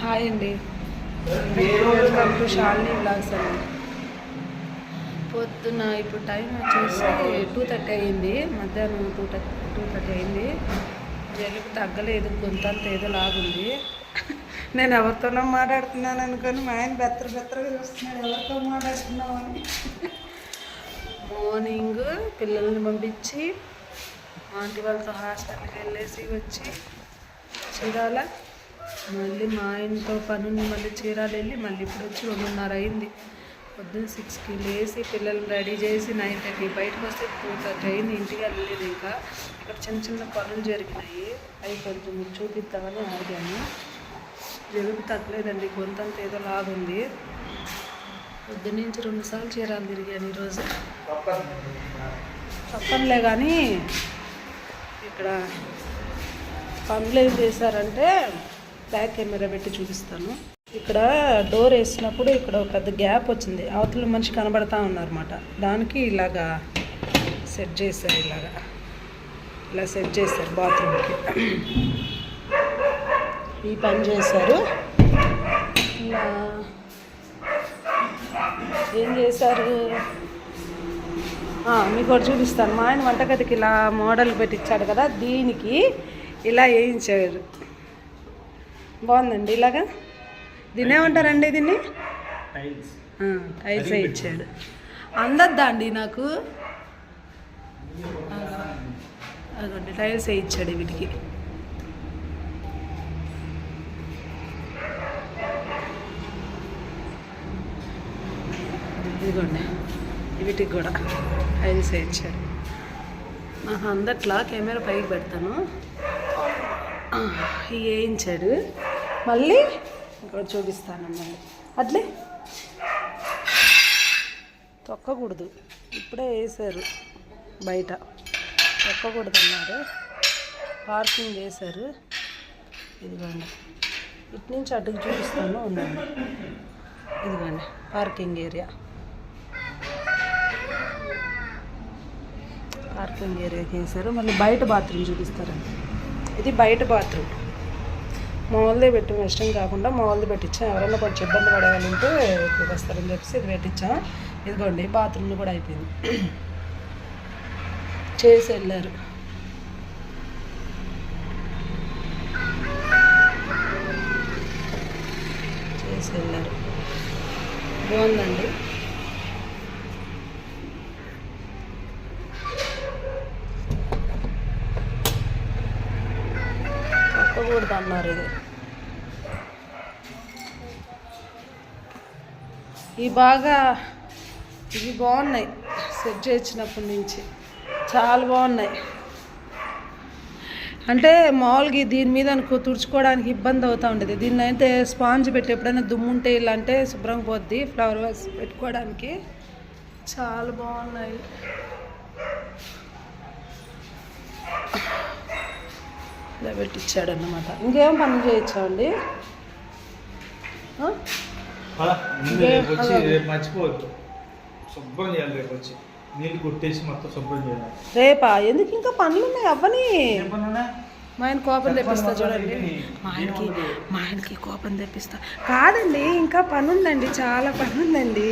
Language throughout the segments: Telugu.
హాయ్ అండి. వెల్కమ్ టు షాలిని బ్లాగ్స్ అండి. పొద్దున ఇప్పుడు టైం వచ్చేసి టూ థర్టీ అయింది మధ్యాహ్నం టూ థర్టీ టూ థర్టీ అయింది జలుబు తగ్గలేదు గొంతంత ఏదో లాగుంది. నేను ఎవరితోనో మాట్లాడుతున్నాను అనుకొని మా ఆయన బెత్తర బెత్తరగా చూస్తున్నాడు. ఎవరితో మాట్లాడుతున్నావు అని. మార్నింగ్ పిల్లల్ని పంపించి ఆంటీ వాళ్ళతో హాస్పిటల్కి వెళ్ళేసి వచ్చి చీరాల మళ్ళీ మా ఆయనతో పనుంది మళ్ళీ చీరాలు వెళ్ళి మళ్ళీ ఇప్పుడు వచ్చి రెండున్నర అయింది. పొద్దున్న సిక్స్కి లేచి పిల్లల్ని రెడీ చేసి నైన్ థర్టీ బయటకు వస్తే టూ థర్టీ అయింది ఇంటికి వెళ్ళలేదు ఇంకా. ఇక్కడ చిన్న చిన్న పనులు జరిగినాయి. అవి కొంచెం చూపిద్దామని ఆగాను. జలుబు తగ్గలేదండి గొంతంత ఏదో లాగుంది. పొద్దున్న నుంచి రెండుసార్లు చీరాలు తిరిగాను ఈరోజు. తప్పనిలే కానీ ఇక్కడ పనులు ఏం చేశారంటే బ్యాక్ కెమెరా పెట్టి చూపిస్తాను. ఇక్కడ డోర్ వేసినప్పుడు ఇక్కడ ఒక పెద్ద గ్యాప్ వచ్చింది. అవతల మనిషి కనబడతా ఉన్నారన్నమాట. దానికి ఇలాగా సెట్ చేశారు ఇలాగా. ఇలా సెట్ చేశారు బాత్రూమ్కి. ఈ పని చేశారు. ఇలా ఏం చేశారు? మీకు ఒకటి చూపిస్తాను. మా ఆయన వంటగదికి ఇలా మోడల్ పెట్టించాడు కదా దీనికి ఇలా వేయించాడు బాగుందండి ఇలాగా? దీన్ని ఏమంటారండి దీన్ని? టైల్స్ వేయించాడు అందద్దా అండి నాకు? అదిగోండి టైల్స్ వేయించాడు వీటికి. ఇదిగోండి. వీటికి కూడా టైల్స్ వేయించాడు నాకు అందట్లా? కెమెరా పైకి పెడతాను. వేయించాడు. మళ్ళీ ఇక్కడ చూపిస్తాను మళ్ళీ. అట్లే? తొక్కకూడదు. ఇప్పుడే వేసారు బయట. తొక్కకూడదు అన్నారు పార్కింగ్ చేశారు ఇదిగోండి. ఇటు నుంచి అటుకు చూపిస్తాను ఉన్నాను ఇదిగోండి పార్కింగ్ ఏరియా. పార్కింగ్ ఏరియాకి వేసారు మళ్ళీ బయట బాత్రూమ్ చూపిస్తారండి. ఇది బయట బాత్రూమ్. మామూలుదే పెట్టి ఇష్టం కాకుండా మామూలుది పెట్టించాం. ఎవరైనా కొంచెం ఇబ్బంది పడేవాళ్ళు ఉంటే ఇక్కడికి వస్తారని చెప్పేసి ఇది పెట్టించాం. ఇదిగోండి బాత్రూమ్లు కూడా అయిపోయింది. చేసి వెళ్ళారు. చేసి వెళ్ళారు. బాగుందండి. అన్నారు ఇది. ఈ బాగా ఇవి బాగున్నాయి సెట్ చేసినప్పటి నుంచి. చాలా బాగున్నాయి. అంటే మామూలుగా దీని మీద అనుకో తుడుచుకోవడానికి ఇబ్బంది అవుతూ ఉండేది. దీన్ని అయితే స్పాంజ్ పెట్టి ఎప్పుడైనా దుమ్ము ఉంటే ఇలా అంటే శుభ్రంగా పోద్ది ఫ్లవర్ వాస్ పెట్టుకోవడానికి. చాలా బాగున్నాయి. ఇలా పెట్టించాడు అన్నమాట ఇంకేం పనులు చేయొచ్చా అండి రేపు వచ్చి రేపు మర్చిపోవద్దు. శుభ్రం చేయాలి రేపు వచ్చి. నీళ్ళు కొట్టేసి మొత్తం శుభ్రం చేయాలి. రేపా? ఎందుకు ఇంకా పనులు ఉన్నాయి అవ్వని పని? మా ఆయన కోపం తెప్పిస్తా చూడండి. మా ఆయనకి మా ఆయనకి కోపం తెప్పిస్తా. కాదండి ఇంకా పని ఉందండి చాలా పని ఉందండి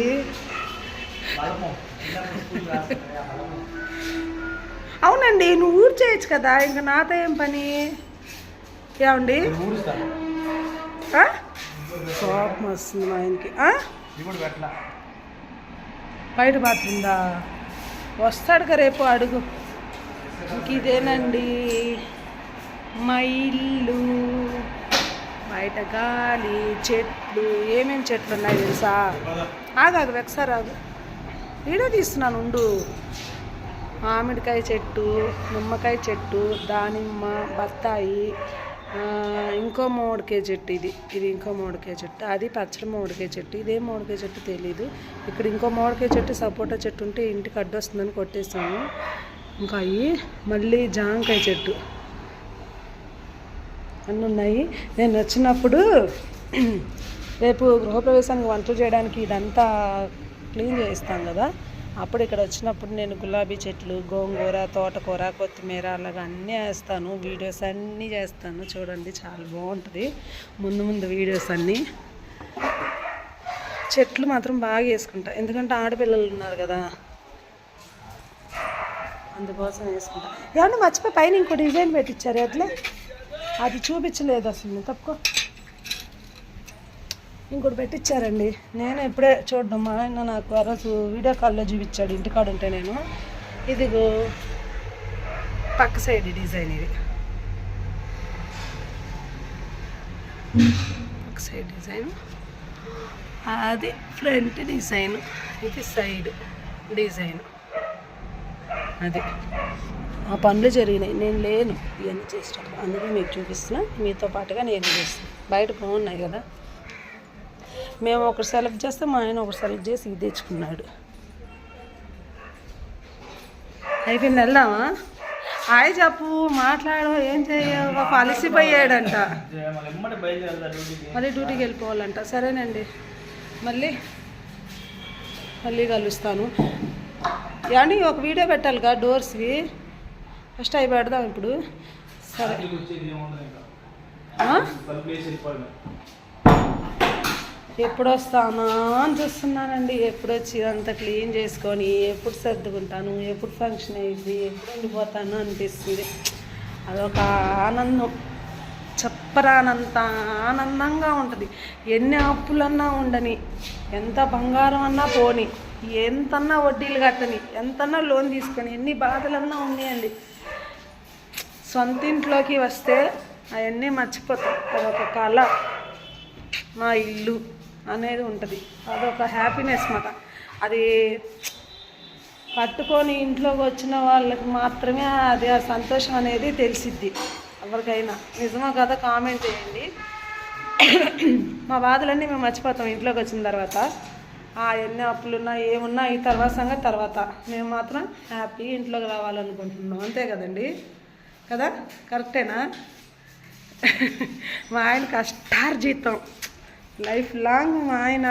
అవునండి నువ్వు ఊరు చేయొచ్చు కదా ఇంకా నాతో ఏం పని. ఏమండి? కోపం వస్తుంది మా ఆయనకి. బయట బాత్రూందా వస్తాడుగా రేపు అడుగు. ఇంక ఇదేనండి. మా ఇల్లు బయట గాలి చెట్లు ఏమేమి చెట్లు ఉన్నాయి తెలుసా? పద. ఆగాగు ఒకసారి ఆగు. వీడియో తీస్తున్నాను ఉండు. మామిడికాయ చెట్టు నిమ్మకాయ చెట్టు దానిమ్మ బత్తాయి ఇంకో మామిడికాయ చెట్టు ఇది. ఇది ఇంకో మామిడికాయ చెట్టు. అది పచ్చడి మామిడికాయ చెట్టు. ఇదే మామిడికాయ చెట్టు తెలీదు. ఇక్కడ ఇంకో మామిడికాయ చెట్టు సపోటా చెట్టు ఉంటే ఇంటికి అడ్డు వస్తుందని కొట్టేసాము ఇంకా అవి మళ్ళీ జామకాయ చెట్టు. అన్నీ ఉన్నాయి. నేను వచ్చినప్పుడు రేపు గృహప్రవేశానికి వంటలు చేయడానికి ఇదంతా క్లీన్ చేయిస్తాం కదా. అప్పుడు ఇక్కడ వచ్చినప్పుడు నేను గులాబీ చెట్లు గోంగూర తోటకూర కొత్తిమీర అలాగా అన్నీ వేస్తాను. వీడియోస్ అన్నీ చేస్తాను. చూడండి చాలా బాగుంటుంది. ముందు ముందు వీడియోస్ అన్నీ. చెట్లు మాత్రం బాగా వేసుకుంటా. ఎందుకంటే ఆడపిల్లలు ఉన్నారు కదా. అందుకోసం వేసుకుంటా. ఏమన్నా మర్చిపోయి పైన ఇంకో డిజైన్ పెట్టించారు అట్లే అది చూపించలేదు అసలు. తప్పుకో. ఇంకోటి పెట్టించారండి నేను ఇప్పుడే చూడడం మా ఆయన నాకు ఆ రోజు వీడియో కాల్లో చూపించాడు ఇంటికాడ ఉంటే నేను. ఇదిగో పక్క సైడ్ డిజైన్ ఇది. పక్క సైడ్ డిజైన్. అది ఫ్రంట్ డిజైన్ ఇది సైడ్ డిజైన్. అది. ఆ పనులు జరిగినాయి నేను లేను. ఇవన్నీ చేసేటప్పుడు. అందుకే మీకు చూపిస్తున్నా. మీతో పాటుగా నేను చేస్తాను. బయట బాగున్నాయి కదా. మేము ఒకటి సెలెక్ట్ చేస్తే మా ఆయన ఒకటి సెలెక్ట్ చేసి ఇది తెచ్చుకున్నాడు. అయిపోయింది వెళ్దామా? హాయ్ చెప్పు మాట్లాడు ఏం చేయవు అలసిపోయాడంట. మళ్ళీ డ్యూటీకి మళ్ళీ డ్యూటీకి వెళ్ళిపోవాలంట. సరేనండి. మళ్ళీ మళ్ళీ కలుస్తాను. ఏమండి ఒక వీడియో పెట్టాలిగా డోర్స్వి? ఫస్ట్ అవి పెడదాం ఇప్పుడు. సరే. ఎప్పుడు వస్తానా అని చూస్తున్నానండి. ఎప్పుడు వచ్చి ఇదంతా క్లీన్ చేసుకొని ఎప్పుడు సర్దుకుంటాను ఎప్పుడు ఫంక్షన్ అయింది ఎప్పుడు ఉండిపోతాను అనిపిస్తుంది. అదొక ఆనందం. చెప్పరానంత ఆనందంగా ఉంటుంది. ఎన్ని అప్పులన్నా ఉండని ఎంత బంగారం అన్నా పోని ఎంతన్నా వడ్డీలు కట్టని ఎంతన్నా లోన్ తీసుకొని ఎన్ని బాధలన్నా ఉన్నాయండి. సొంత ఇంట్లోకి వస్తే అవన్నీ మర్చిపోతాం. అదొక కళ. మా ఇల్లు. అనేది ఉంటుంది. అదొక హ్యాపీనెస్ మాట. అది కట్టుకొని ఇంట్లోకి వచ్చిన వాళ్ళకి మాత్రమే అది ఆ సంతోషం అనేది తెలిసిద్ది. ఎవరికైనా. నిజమా కదా కామెంట్ చేయండి. మా బాధలన్నీ మేము మర్చిపోతాం ఇంట్లోకి వచ్చిన తర్వాత. ఆ ఎన్ని అప్పులున్నా ఏమున్నా ఈ తర్వాత సంగతి తర్వాత. మేము మాత్రం హ్యాపీ ఇంట్లోకి రావాలనుకుంటున్నాం. అంతే కదండి? కదా? కరెక్టేనా మా ఆయన కష్టార్జితం. లైఫ్ లాంగ్ మా ఆయన.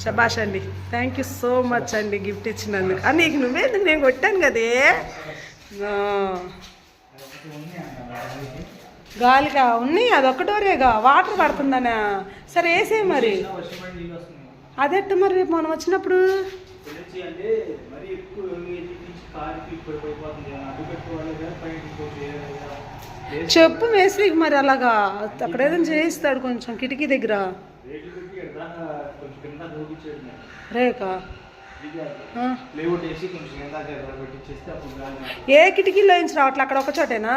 శబాష్ అండి థ్యాంక్ యూ సో మచ్ అండి గిఫ్ట్ ఇచ్చినందుకు. అని నీకు నువ్వే నేను కొట్టాను కదే. గాలిగా ఉన్నాయి అదొక్కటోరేగా వాటర్ పడుతుందనా? సరే వేసే మరి. అదెట్ట మరి రేపు మనం వచ్చినప్పుడు? మరి ఎక్కువ చెప్పు మేస్త్రికి మరి అలాగా. అక్కడ ఏదైనా చేయిస్తాడు కొంచెం కిటికీ దగ్గర. రేకా ఏ కిటికీలో నుంచి రావట్లే అక్కడ ఒక చోటేనా?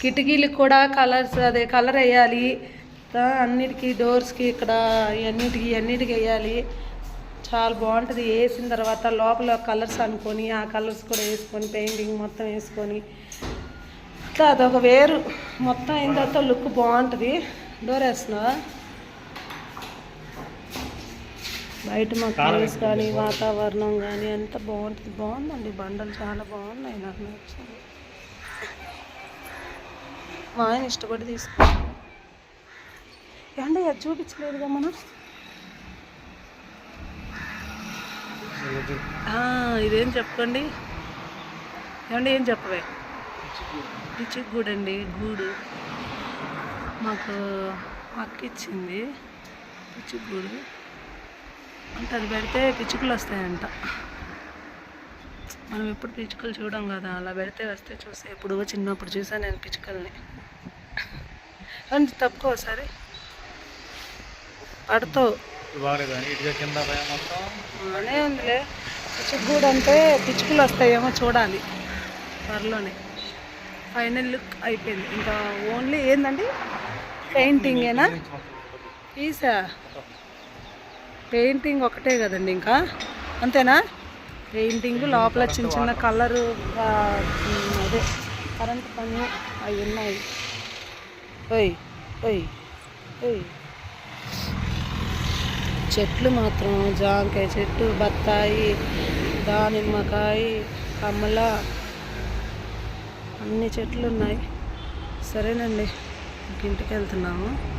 కిటికీలకు కూడా కలర్స్ అదే కలర్ వేయాలి. అన్నిటికీ డోర్స్కి ఇక్కడ అన్నిటికీ అన్నిటికీ వేయాలి. చాలా బాగుంటుంది. వేసిన తర్వాత లోపల కలర్స్ అనుకొని ఆ కలర్స్ కూడా వేసుకొని పెయింటింగ్ మొత్తం వేసుకొని. ఇట్లా అదొక వేరు. మొత్తం అయిన తర్వాత లుక్ బాగుంటుంది. డోర్ వేస్తున్నావా? బయట మా ప్లేస్ కానీ వాతావరణం కానీ అంత బాగుంటుంది. బాగుందండి. బండలు చాలా బాగున్నాయి నాకు నచ్చింది మా ఆయన ఇష్టపడి తీసుకో ఏమండి అది చూపించలేదుగా మనం. ఇదేం చెప్పుకోండి ఏమండి ఏం చెప్పవే? పిచ్చి గూడు అండి గూడు. మాకు అక్క ఇచ్చింది గూడు. అంటే అది పెడితే పిచ్చుకలు వస్తాయంట. మనం ఎప్పుడు పిచ్చుకలు చూడం కదా అలా పెడితే వస్తే చూస్తే ఎప్పుడు చిన్నప్పుడు చూసాను నేను పిచ్చుకల్ని. అంటే తప్పుకోసారి అనే ఉందిలే. పిచ్చుకూడు అంటే పిచ్చుకలు వస్తాయేమో చూడాలి. త్వరలోనే. ఫైనల్ లుక్ అయిపోయింది. ఇంకా ఓన్లీ ఏందండి? పెయింటింగేనా ఈసా పెయింటింగ్ ఒకటే కదండి ఇంకా. అంతేనా? పెయింటింగ్ లోపల చిన్న చిన్న కలరు అదే కరెంట్ పని అవి ఉన్నాయి ఓయ్ ఓయ్ ఓయ్. చెట్లు మాత్రం జాంకాయ చెట్టు బత్తాయి దానిమ్మకాయ కమల అన్ని చెట్లు ఉన్నాయి. సరేనండి ఇంటికి వెళ్తున్నాము.